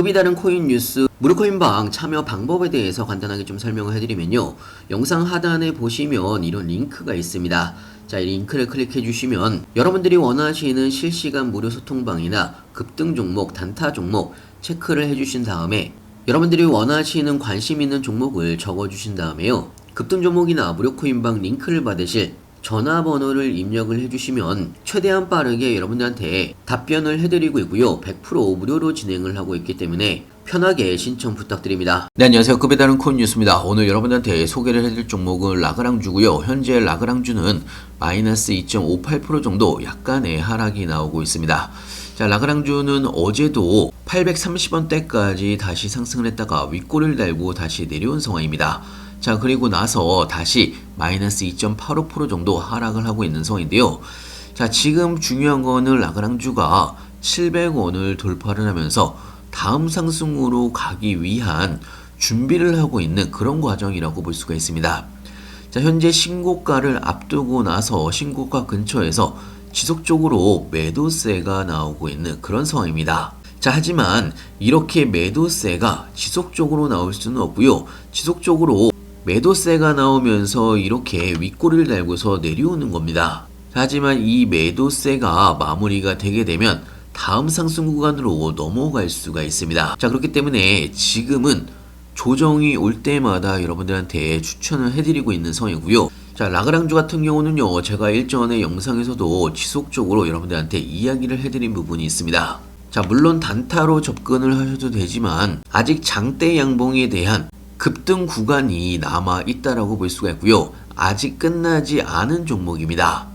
급이 다른 코인 뉴스 무료코인방 참여 방법에 대해서 간단하게 좀 설명을 해드리면요. 영상 하단에 보시면 이런 링크가 있습니다. 자, 이 링크를 클릭해 주시면 여러분들이 원하시는 실시간 무료 소통방이나 급등 종목, 단타 종목 체크를 해 주신 다음에 여러분들이 원하시는 관심 있는 종목을 적어 주신 다음에요. 급등 종목이나 무료 코인방 링크를 받으실 전화번호를 입력을 해주시면 최대한 빠르게 여러분들한테 답변을 해드리고 있고요. 100% 무료로 진행을 하고 있기 때문에 편하게 신청 부탁드립니다. 네, 안녕하세요. 급에 다른 콘 뉴스입니다. 오늘 여러분들한테 소개를 해드릴 종목은 라그랑주고요. 현재 라그랑주는 마이너스 2.58% 정도 약간의 하락이 나오고 있습니다. 자, 라그랑주는 어제도 830원대까지 다시 상승을 했다가 윗골을 달고 다시 내려온 상황입니다. 자, 그리고 나서 다시 마이너스 2.85% 정도 하락을 하고 있는 상황인데요. 자, 지금 중요한 거는 라그랑주가 700원을 돌파를 하면서 다음 상승으로 가기 위한 준비를 하고 있는 그런 과정이라고 볼 수가 있습니다. 자, 현재 신고가를 앞두고 나서 신고가 근처에서 지속적으로 매도세가 나오고 있는 그런 상황입니다. 자, 하지만 이렇게 매도세가 지속적으로 나올 수는 없고요. 지속적으로 매도세가 나오면서 이렇게 윗꼬리를 달고서 내려오는 겁니다. 하지만 이 매도세가 마무리가 되게 되면 다음 상승 구간으로 넘어갈 수가 있습니다. 자, 그렇기 때문에 지금은 조정이 올 때마다 여러분들한테 추천을 해드리고 있는 상황이고요. 자, 라그랑주 같은 경우는요, 제가 일전에 영상에서도 지속적으로 여러분들한테 이야기를 해드린 부분이 있습니다. 자, 물론 단타로 접근을 하셔도 되지만, 아직 장대 양봉에 대한 급등 구간이 남아 있다라고 볼 수가 있고요. 아직 끝나지 않은 종목입니다.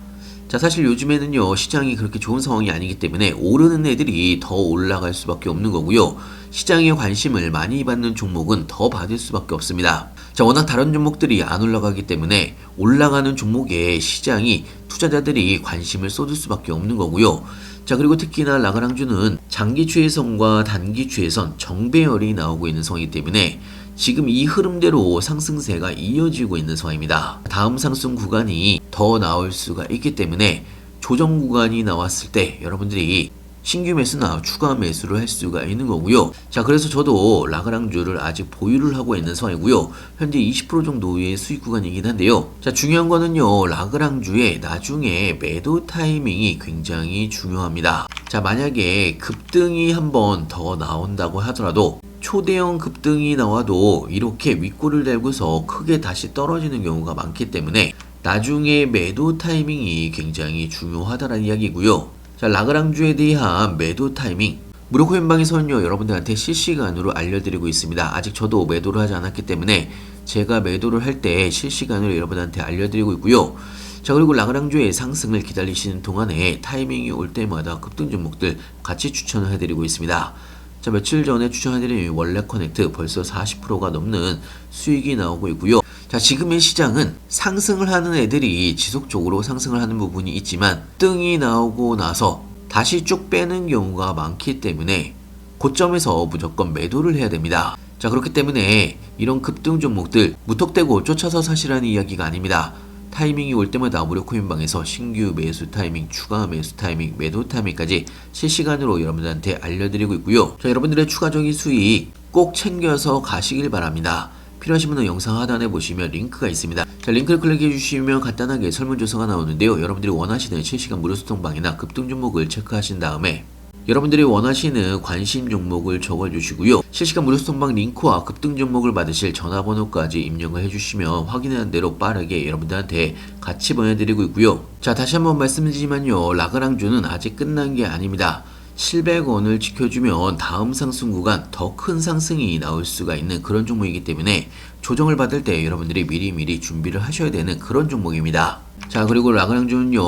자, 사실 요즘에는요, 시장이 그렇게 좋은 상황이 아니기 때문에 오르는 애들이 더 올라갈 수밖에 없는 거고요. 시장의 관심을 많이 받는 종목은 더 받을 수밖에 없습니다. 자, 워낙 다른 종목들이 안 올라가기 때문에 올라가는 종목에 시장이 투자자들이 관심을 쏟을 수밖에 없는 거고요. 자, 그리고 특히나 라그랑주는 장기 추세선과 단기 추세선 정배열이 나오고 있는 상황이기 때문에 지금 이 흐름대로 상승세가 이어지고 있는 상황입니다. 다음 상승 구간이 더 나올 수가 있기 때문에 조정 구간이 나왔을 때 여러분들이 신규 매수나 추가 매수를 할 수가 있는 거고요. 자, 그래서 저도 라그랑주를 아직 보유를 하고 있는 상황이고요. 현재 20% 정도의 수익 구간이긴 한데요. 자, 중요한 거는요. 라그랑주의 나중에 매도 타이밍이 굉장히 중요합니다. 자, 만약에 급등이 한 번 더 나온다고 하더라도 초대형 급등이 나와도 이렇게 윗골을 달고서 크게 다시 떨어지는 경우가 많기 때문에 나중에 매도 타이밍이 굉장히 중요하다는 이야기고요. 자, 라그랑주에 대한 매도 타이밍. 무료 코인방에서는요, 여러분들한테 실시간으로 알려드리고 있습니다. 아직 저도 매도를 하지 않았기 때문에 제가 매도를 할 때 실시간으로 여러분한테 알려드리고 있고요. 자, 그리고 라그랑주의 상승을 기다리시는 동안에 타이밍이 올 때마다 급등 종목들 같이 추천을 해드리고 있습니다. 자, 며칠 전에 추천해드린 원래 커넥트 벌써 40%가 넘는 수익이 나오고 있고요. 자, 지금의 시장은 상승을 하는 애들이 지속적으로 상승을 하는 부분이 있지만 뜬이 나오고 나서 다시 쭉 빼는 경우가 많기 때문에 고점에서 무조건 매도를 해야 됩니다. 자, 그렇기 때문에 이런 급등 종목들 무턱대고 쫓아서 사시라는 이야기가 아닙니다. 타이밍이 올 때마다 무료 코인방에서 신규 매수 타이밍, 추가 매수 타이밍, 매도 타이밍까지 실시간으로 여러분들한테 알려드리고 있고요. 자, 여러분들의 추가적인 수익 꼭 챙겨서 가시길 바랍니다. 필요하신 분은 영상 하단에 보시면 링크가 있습니다. 자, 링크를 클릭해 주시면 간단하게 설문조사가 나오는데요. 여러분들이 원하시는 실시간 무료 소통방이나 급등 종목을 체크하신 다음에 여러분들이 원하시는 관심 종목을 적어주시고요. 실시간 무료 소통방 링크와 급등 종목을 받으실 전화번호까지 입력을 해주시면 확인하는 대로 빠르게 여러분들한테 같이 보내드리고 있고요. 자 다시 한번 말씀드리지만요. 라그랑주는 아직 끝난 게 아닙니다. 700원을 지켜주면 다음 상승 구간 더 큰 상승이 나올 수가 있는 그런 종목이기 때문에 조정을 받을 때 여러분들이 미리미리 준비를 하셔야 되는 그런 종목입니다. 자 그리고 라그랑주는요.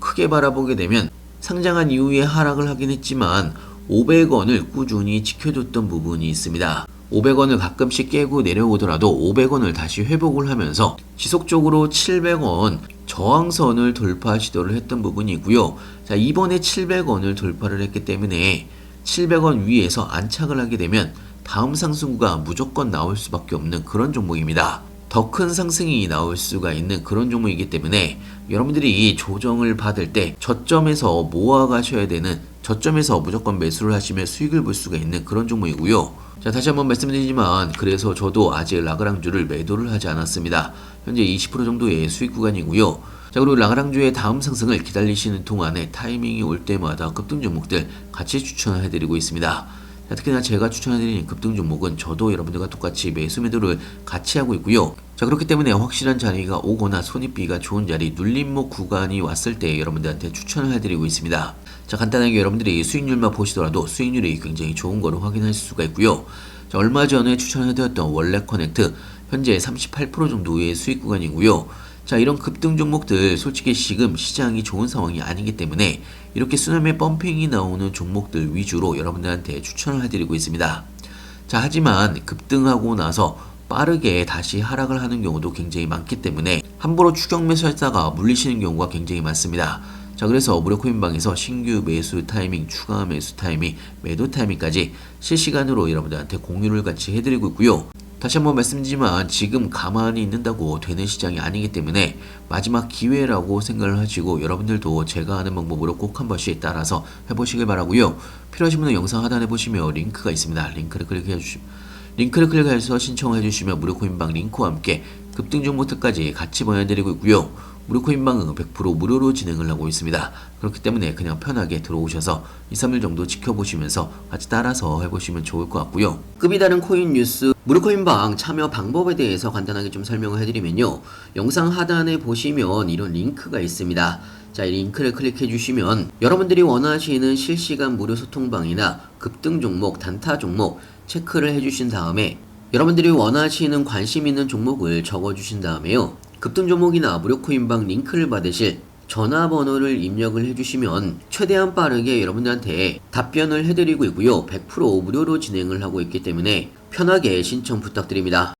크게 바라보게 되면 상장한 이후에 하락을 하긴 했지만 500원을 꾸준히 지켜줬던 부분이 있습니다. 500원을 가끔씩 깨고 내려오더라도 500원을 다시 회복을 하면서 지속적으로 700원 저항선을 돌파 시도를 했던 부분이 있고요. 자, 이번에 700원을 돌파를 했기 때문에 700원 위에서 안착을 하게 되면 다음 상승구가 무조건 나올 수밖에 없는 그런 종목입니다. 더 큰 상승이 나올 수가 있는 그런 종목이기 때문에 여러분들이 조정을 받을 때 저점에서 모아 가셔야 되는 저점에서 무조건 매수를 하시면 수익을 볼 수가 있는 그런 종목이고요. 자, 다시 한번 말씀드리지만 그래서 저도 아직 라그랑주를 매도를 하지 않았습니다. 현재 20% 정도의 수익 구간이고요. 자, 그리고 라그랑주의 다음 상승을 기다리시는 동안에 타이밍이 올 때마다 급등 종목들 같이 추천을 해드리고 있습니다. 자, 특히나 제가 추천해드리는 급등 종목은 저도 여러분들과 똑같이 매수 매도를 같이 하고 있고요. 자 그렇기 때문에 확실한 자리가 오거나 손익비가 좋은 자리 눌림목 구간이 왔을 때 여러분들한테 추천을 해드리고 있습니다. 자 간단하게 여러분들이 수익률만 보시더라도 수익률이 굉장히 좋은 거를 확인할 수가 있고요. 자 얼마 전에 추천해드렸던 원래 커넥트 현재 38% 정도의 수익 구간이고요. 자 이런 급등 종목들 솔직히 지금 시장이 좋은 상황이 아니기 때문에 이렇게 쓰나미의 펌핑이 나오는 종목들 위주로 여러분들한테 추천을 해드리고 있습니다. 자 하지만 급등하고 나서 빠르게 다시 하락을 하는 경우도 굉장히 많기 때문에 함부로 추격 매수했다가 물리시는 경우가 굉장히 많습니다. 자 그래서 무료 코인방에서 신규 매수 타이밍, 추가 매수 타이밍, 매도 타이밍까지 실시간으로 여러분들한테 공유를 같이 해드리고 있고요. 다시 한번 말씀드리지만 지금 가만히 있는다고 되는 시장이 아니기 때문에 마지막 기회라고 생각을 하시고 여러분들도 제가 하는 방법으로 꼭 한 번씩 따라서 해보시길 바라고요. 필요하신 분은 영상 하단에 보시면 링크가 있습니다. 링크를 클릭해 주시면 링크를 클릭해서 신청해 주시면 무료 코인방 링크와 함께 급등 정보들까지 같이 보내드리고 있고요. 무료 코인방은 100% 무료로 진행을 하고 있습니다. 그렇기 때문에 그냥 편하게 들어오셔서 2, 3일 정도 지켜보시면서 같이 따라서 해보시면 좋을 것 같고요. 급이 다른 코인 뉴스 무료 코인방 참여 방법에 대해서 간단하게 좀 설명을 해드리면요. 영상 하단에 보시면 이런 링크가 있습니다. 자, 이 링크를 클릭해 주시면 여러분들이 원하시는 실시간 무료 소통방이나 급등 종목, 단타 종목 체크를 해 주신 다음에 여러분들이 원하시는 관심 있는 종목을 적어 주신 다음에요. 급등 종목이나 무료 코인방 링크를 받으실 전화번호를 입력을 해주시면 최대한 빠르게 여러분들한테 답변을 해드리고 있고요. 100% 무료로 진행을 하고 있기 때문에 편하게 신청 부탁드립니다.